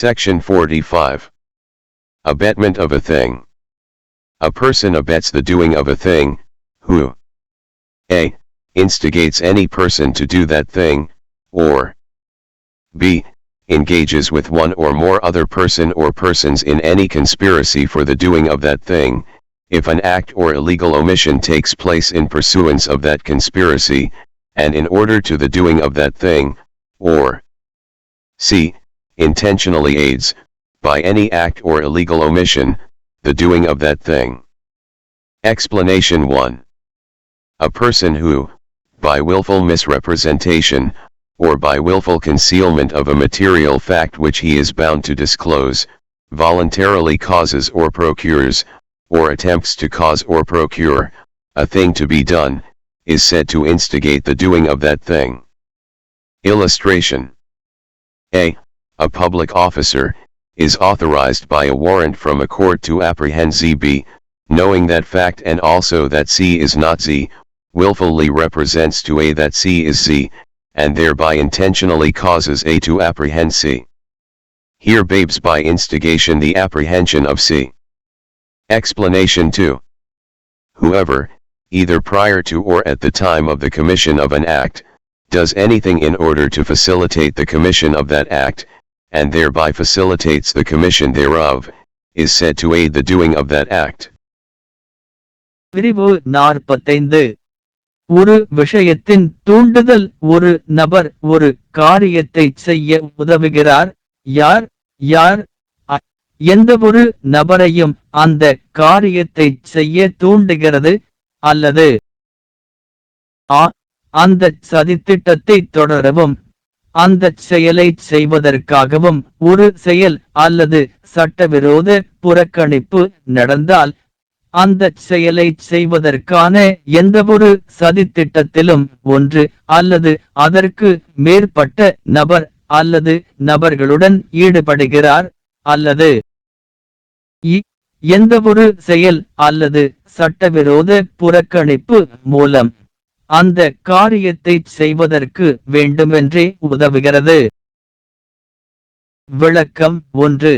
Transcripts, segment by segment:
Section 45. Abetment of a thing. A person abets the doing of a thing, who a. instigates any person to do that thing, or b. engages with one or more other person or persons in any conspiracy for the doing of that thing, if an act or illegal omission takes place in pursuance of that conspiracy, and in order to the doing of that thing, or c. intentionally aids, by any act or illegal omission, the doing of that thing. Explanation 1. A person who, by willful misrepresentation, or by willful concealment of a material fact which he is bound to disclose, voluntarily causes or procures, or attempts to cause or procure, a thing to be done, is said to instigate the doing of that thing. Illustration A. A public officer, is authorized by a warrant from a court to apprehend ZB, knowing that fact and also that C is not Z, willfully represents to A that C is Z, and thereby intentionally causes A to apprehend C. Here babes by instigation the apprehension of C. Explanation 2. Whoever, either prior to or at the time of the commission of an act, does anything in order to facilitate the commission of that act, and thereby facilitates the commission thereof, is said to aid the doing of that act. விரிவு நாற்பத்தைந்து. ஒரு விஷயத்தின் தூண்டுதல் ஒரு நபர் ஒரு காரியத்தை செய்ய உதவுகிறார். யார்? யார்? எந்த ஒரு நபரையும் அந்த காரியத்தை செய்ய தூண்டுகிறது அல்லது ஆ அந்த சதித்திட்டத்தை தொடரவும் அந்த செயலை செய்வதற்காகவும் ஒரு செயல் அல்லது சட்டவிரோத புறக்கணிப்பு நடந்தால் அந்த செயலை செய்வதற்கான எந்தவொரு சதித்திட்டத்திலும் ஒன்று அல்லது அதற்கு மேற்பட்ட நபர் அல்லது நபர்களுடன் ஈடுபடுகிறார் அல்லது இ- எந்தவொரு செயல் அல்லது சட்டவிரோத புறக்கணிப்பு மூலம் அந்த காரியத்தை செய்வதற்கு வேண்டுமென்றே உதவுகிறது. விளக்கம் ஒன்று.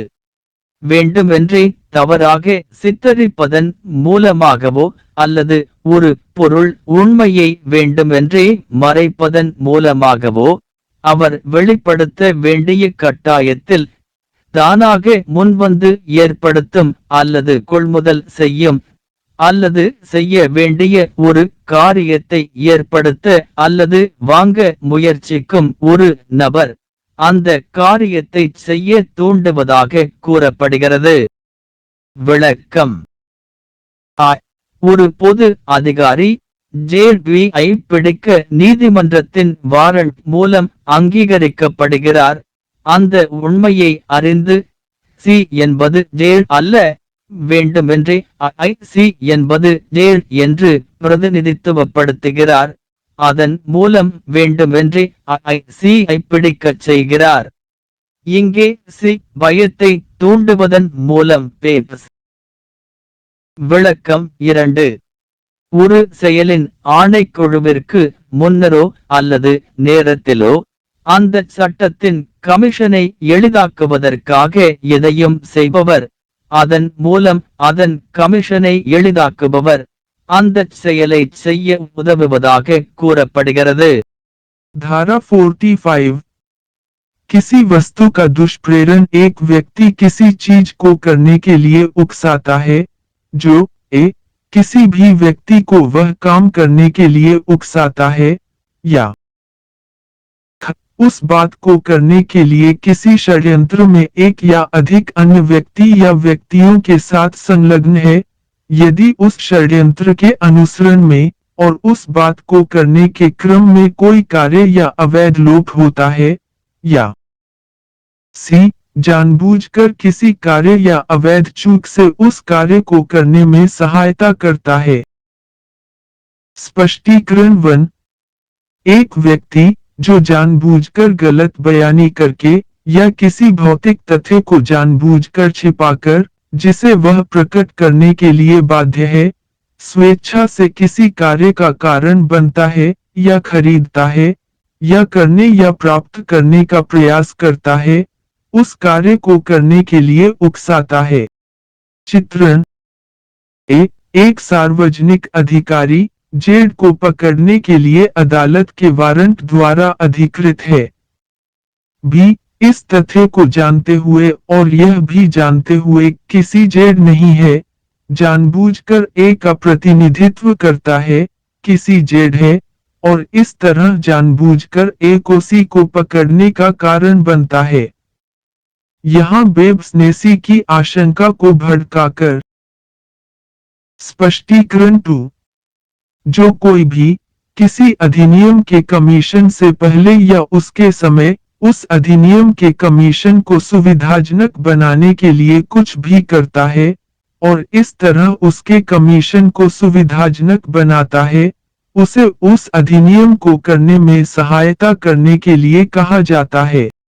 வேண்டுமென்றே தவறாக சித்தரிப்பதன் மூலமாகவோ அல்லது ஒரு பொருள் உண்மையை வேண்டுமென்றே மறைப்பதன் மூலமாகவோ அவர் வெளிப்படுத்த வேண்டிய கட்டாயத்தில் தானாக முன்வந்து ஏற்படுத்தும் அல்லது கொள்முதல் செய்யும் அல்லது செய்ய வேண்டிய ஒரு காரியத்தை ஏற்படுத்த அல்லது வாங்க முயற்சிக்கும் ஒரு நபர் அந்த காரியத்தை செய்ய தூண்டுவதாக கூறப்படுகிறது. விளக்கம். ஒரு பொது அதிகாரி ஜேவிஐ பிடிக்க நீதிமன்றத்தின் வாரண்ட் மூலம் அங்கீகரிக்கப்படுகிறார். அந்த உண்மையை அறிந்து சி என்பது ஜேல் அல்ல வேண்டுமென்றே ஐசி என்பது நேர் என்று பிரதிநிதித்துவப்படுத்துகிறார். அதன் மூலம் வேண்டுமென்றே ஐ ஐ பிடிக்கச் செய்கிறார். இங்கே சி பயத்தை தூண்டுவதன் மூலம் பேப்ஸ் விளக்கம் இரண்டு. ஒரு செயலின் ஆணைக்குழுவிற்கு முன்னரோ அல்லது நேரத்திலோ அந்த சட்டத்தின் கமிஷனை எளிதாக்குவதற்காக எதையும் செய்பவர் அதன் மூலம் அதன் கமிஷனை எளிதாக்குபவர் அந்த செயலை செய்ய உதவுவதாக கூறப்படுகிறது धारा 45 किसी वस्तु का दुष्प्रेरण एक व्यक्ति किसी चीज को करने के लिए उकसाता है जो ए किसी भी व्यक्ति को वह काम करने के लिए उकसाता है या ख, उस बात को करने के लिए किसी षड्यंत्र में एक या अधिक अन्य व्यक्ति या व्यक्तियों के साथ संलग्न है, यदि उस षड्यंत्र के अनुसरण में और उस बात को करने के क्रम में कोई कार्य या अवैध लोप होता है, या सी, जानबूझकर किसी कार्य या अवैध चूक से उस कार्य को करने में सहायता करता है। स्पष्टीकरण वन, एक व्यक्ति जो जानबूझकर गलत बयानी करके या किसी भौतिक तथ्य को जानबूझकर छिपाकर, जिसे वह प्रकट करने के लिए बाध्य है, स्वेच्छा से किसी कार्य का कारण बनता है या खरीदता है, या करने या प्राप्त करने का प्रयास करता है, उस कार्य को करने के लिए उकसाता है। चित्रण ए, एक सार्वजनिक अधिकारी जेड को पकड़ने के लिए अदालत के वारंट द्वारा अधिकृत है। बी इस तथ्य को जानते हुए और यह भी जानते हुए किसी जेड नहीं है, जानबूझकर ए का प्रतिनिधित्व करता है किसी जेड है, और इस तरह जानबूझकर ए को सी को पकड़ने का कारण बनता है। यहाँ बेब्स ने सी की आशंका को भड़काकर स्पष्टीकरण टू जो कोई भी किसी अधिनियम के कमीशन से पहले या उसके समय, उस अधिनियम के कमीशन को सुविधाजनक बनाने के लिए कुछ भी करता है, और इस तरह उसके कमीशन को सुविधाजनक बनाता है, उसे उस अधिनियम को करने में सहायता करने के लिए कहा जाता है।